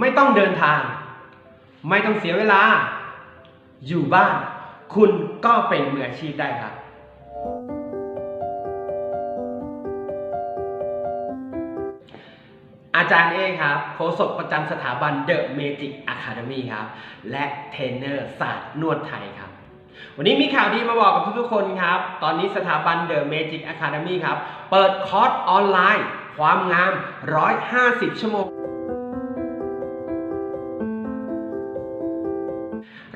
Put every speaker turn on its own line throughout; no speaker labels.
ไม่ต้องเดินทาง ไม่ต้องเสียเวลา อยู่บ้าน คุณก็เป็นมืออาชีพได้ครับอาจารย์เอครับโฆษกประจำสถาบัน The Magic Academy ครับ และเทรนเนอร์ศาสตร์นวดไทยครับ วันนี้มีข่าวดีมาบอกกับทุกๆคนครับ ตอนนี้สถาบัน The Magic Academy ครับ เปิดคอร์สออนไลน์ ความงาม 150 ชั่วโมง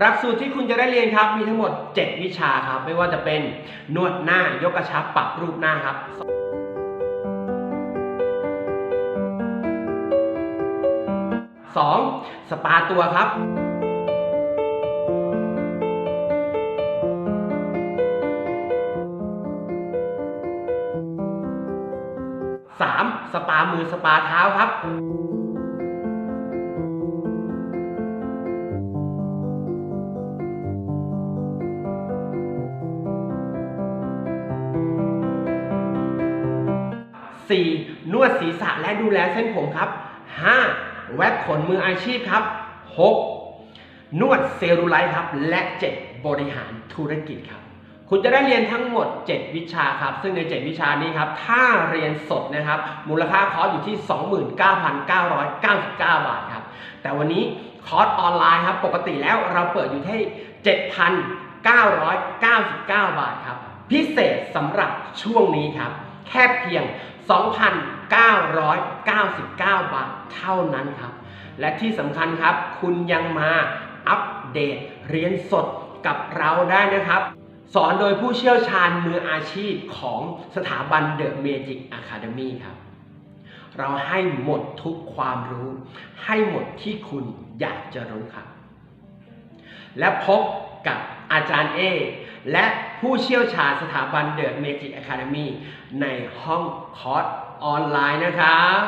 หลักสูตรที่คุณจะได้เรียนครับ มีทั้งหมด 7 วิชาครับ ไม่ว่าจะเป็นนวดหน้ายกกระชับปรับรูปหน้าครับ 2. สปาตัวครับ 3. สปามือสปาเท้าครับ 4. นวดศีรษะและดูแลเส้นผมครับ 5. แว็กขนมืออาชีพครับ 6. นวดเซลลูไลท์ครับ และ 7. บริหารธุรกิจครับ คุณจะได้เรียนทั้งหมด 7 วิชาครับ ซึ่งใน 7 วิชานี้ครับ ถ้าเรียนสดนะครับ มูลค่าคอร์สอยู่ที่ 29,999 บาทครับ แต่วันนี้คอร์สออนไลน์ครับ ปกติแล้วเราเปิดอยู่ที่ 7,999 บาทครับ พิเศษสำหรับช่วงนี้ครับ แค่เพียง 2,999 บาทเท่านั้นครับ และที่สำคัญครับ คุณยังมาอัปเดตเรียนสดกับเราได้นะครับ สอนโดยผู้เชี่ยวชาญมืออาชีพของสถาบัน The Magic Academy ครับ เราให้หมดทุกความรู้ ให้หมดที่คุณอยากจะรู้ครับ และพบกับ อาจารย์เอและผู้เชี่ยวชาญสถาบันเดอะเมจิกอะคาเดมีในห้องคอร์สออนไลน์นะครับ